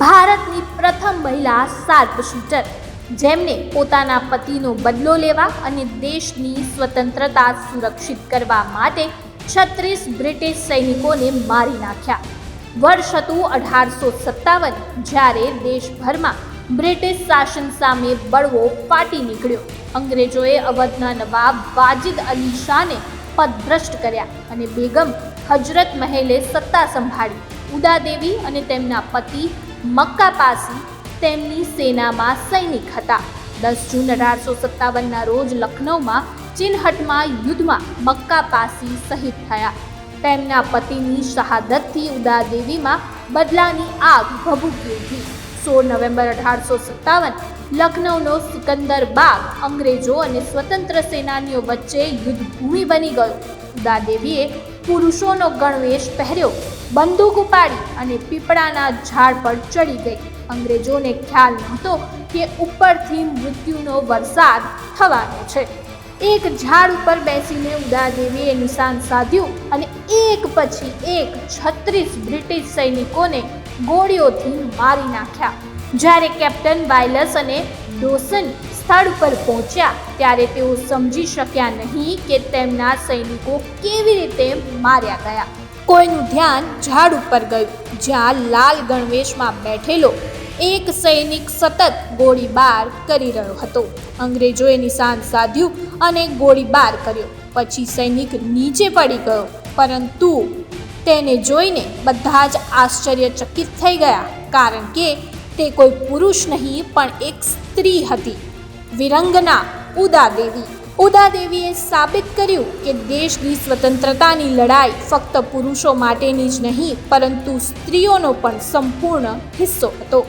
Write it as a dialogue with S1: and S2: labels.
S1: ભારતની પ્રથમ મહિલા શાર્પ શૂટર, જેમને પોતાના પતિનો બદલો લેવા અને દેશની સ્વતંત્રતા સુરક્ષિત કરવા માટે છત્રીસ બ્રિટિશ સૈનિકોને મારી નાખ્યા. વર્ષ હતું અઢારસો સત્તાવન, જ્યારે દેશભરમાં બ્રિટિશ શાસન સામે બળવો ફાટી નીકળ્યો. અંગ્રેજોએ અવધના નવાબ વાજિદ અલી શાહને પદભ્રષ્ટ કર્યા અને બેગમ હજરત મહેલે સત્તા સંભાળી. ઉદાદેવી અને તેમના પતિ મક્કા પાસી તેમની સેનામાં સૈનિક હતા. દસ જૂન અઢારસો સત્તાવનના રોજ લખનૌમાં ચિનહટમાં યુદ્ધમાં મક્કા પાસી શહીદ થયા. તેમના પતિની શહાદતથી ઉદાદેવીમાં બદલાની આગ ભભૂકી ઉઠી. સોળ નવેમ્બર અઢારસો સત્તાવન લખનૌનો સિકંદર બાગ, અંગ્રેજો અને સ્વતંત્ર સેનાનીઓ વચ્ચે યુદ્ધભૂમિ બની ગયો. ઉદાદેવીએ પુરુષોનો ગણવેશ પહેર્યો. બંદૂક ઉપાડી અને પીપળાના ઝાડ પર ચડી ગઈ. અંગ્રેજોને ખ્યાલ નહોતો કે ઉપરથી મૃત્યુનો વરસાદ થવાનો છે. એક ઝાડ ઉપર બેસીને ઉદાદેવીએ નિશાન સાધ્યું અને એક પછી એક છત્રીસ બ્રિટિશ સૈનિકોને ગોળીઓથી મારી નાખ્યા. જ્યારે કેપ્ટન વાયલસ અને ડોસન સ્થળ પર પહોંચ્યા, ત્યારે તેઓ સમજી શક્યા નહીં કે તેમના સૈનિકો કેવી રીતે માર્યા ગયા. કોઈનું ધ્યાન ઝાડ ઉપર ગયું, જ્યાં લાલ ગણવેશમાં બેઠેલો એક સૈનિક સતત ગોળીબાર કરી રહ્યો હતો. અંગ્રેજોએ નિશાન સાધ્યું અને ગોળીબાર કર્યો. પછી સૈનિક નીચે પડી ગયો, પરંતુ તેને જોઈને બધા જ આશ્ચર્યચકિત થઈ ગયા, કારણ કે તે કોઈ પુરુષ નહીં, પણ એક સ્ત્રી હતી. વિરંગના ઉદાદેવી ઉદાદેવીએ સાબિત કર્યું કે દેશની સ્વતંત્રતાની લડાઈ ફક્ત પુરુષો માટેની જ નહીં, પરંતુ સ્ત્રીઓનો પણ સંપૂર્ણ હિસ્સો હતો.